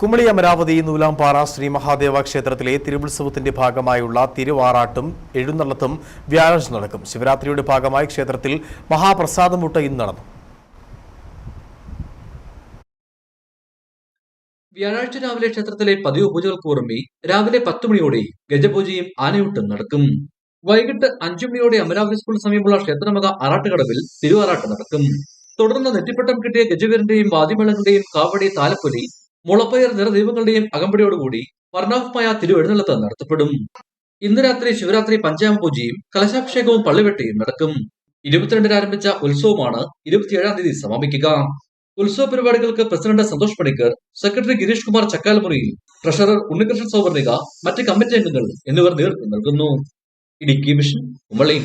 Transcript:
കുമളി അമരാവതി നൂലാംപാറ ശ്രീ മഹാദേവ ക്ഷേത്രത്തിലെ തിരുവുത്സവത്തിന്റെ ഭാഗമായുള്ള തിരുവാറാട്ടും എഴുന്നള്ളത്തും വ്യാഴാഴ്ച നടക്കും. ശിവരാത്രിയുടെ ഭാഗമായി ക്ഷേത്രത്തിൽ മഹാപ്രസാദമുട്ട ഇന്ന് നടന്നു. വ്യാഴാഴ്ച രാവിലെ ക്ഷേത്രത്തിലെ പതിവ് പൂജകൾക്ക് പുറമെ രാവിലെ പത്ത് മണിയോടെ ഗജപൂജയും ആനയൂട്ടും നടക്കും. വൈകിട്ട് അഞ്ചു മണിയോടെ അമരാവതി സ്കൂൾ സമീപമുള്ള ക്ഷേത്രമക ആറാട്ടുകടവിൽ തിരുവാറാട്ട് നടക്കും. തുടർന്ന് നെറ്റിപ്പട്ടം കിട്ടിയ ഗജവീരന്റെയും വാദ്യമേളങ്ങളുടെയും കാവടി താലപ്പൊലി മുളപ്പയർ നിറദൈവങ്ങളുടെയും അകമ്പടിയോടുകൂടി വർണാഭമായ തിരുവെഴുന്നള്ളത്ത് നടത്തപ്പെടും. ഇന്ന് രാത്രി ശിവരാത്രി പഞ്ചാമ പൂജയും കലശാഭിഷേകവും പള്ളിവെട്ടയും നടക്കും. ഇരുപത്തിരണ്ടിന് ആരംഭിച്ച ഉത്സവമാണ് ഇരുപത്തിയേഴാം തീയതി സമാപിക്കുക. ഉത്സവ പരിപാടികൾക്ക് പ്രസിഡന്റ് സന്തോഷ് പണിക്കർ സെക്രട്ടറി ഗിരീഷ് കുമാർ ചക്കാലമുറിയിൽ ട്രഷറർ ഉണ്ണികൃഷ്ണൻ സൗവർണിക മറ്റ് കമ്മിറ്റി അംഗങ്ങൾ എന്നിവർ നേതൃത്വം നൽകുന്നു. ഇടുക്കി മിഷൻ കുമളി.